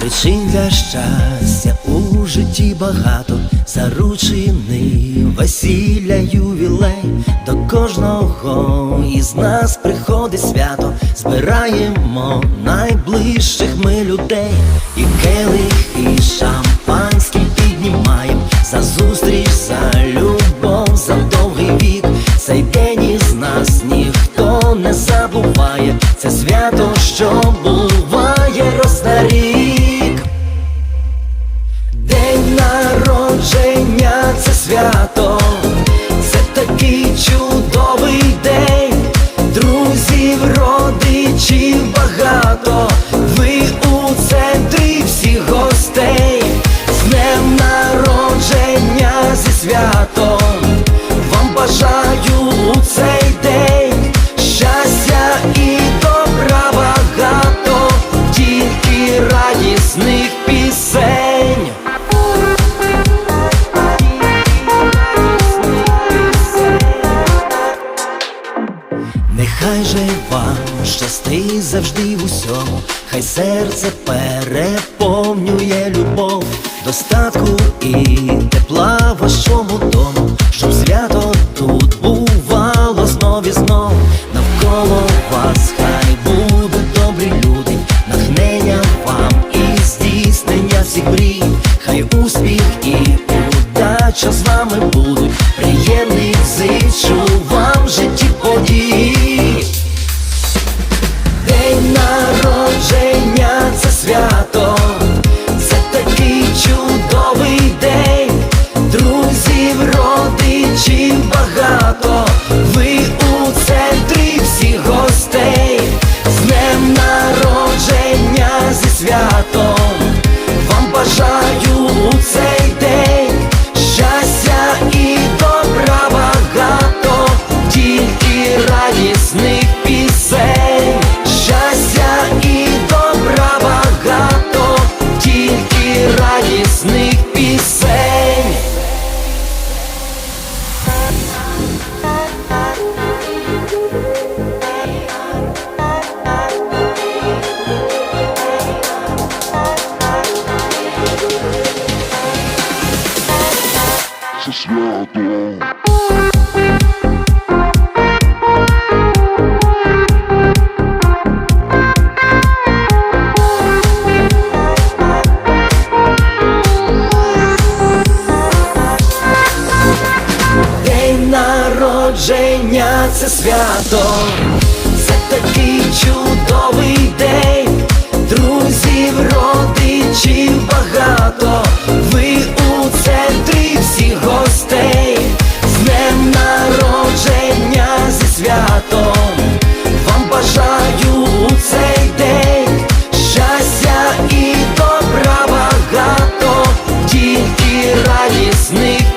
Причин для щастя у житті багато, заручений весілля, ювілей, до кожного із нас приходить свято, збираємо найближчих ми людей, і келих, і шампанський піднімаєм. За зустріч, за любов, за довгий вік. Цей день із нас ніхто не забуває. Це свято, що буває раз Нехай же вам щастить завжди в усьому, хай серце переповнює любов, достатку і тепла вашому дому, щоб свято тут бувало знов і знов, навколо вас хай будуть добрі люди, натхнення вам і здійснення всіх хай успіх і удача з вами будуть, приємних зичу Це свято. День народження це свято, маю у цей день щастя і добра багато, тільки радісних.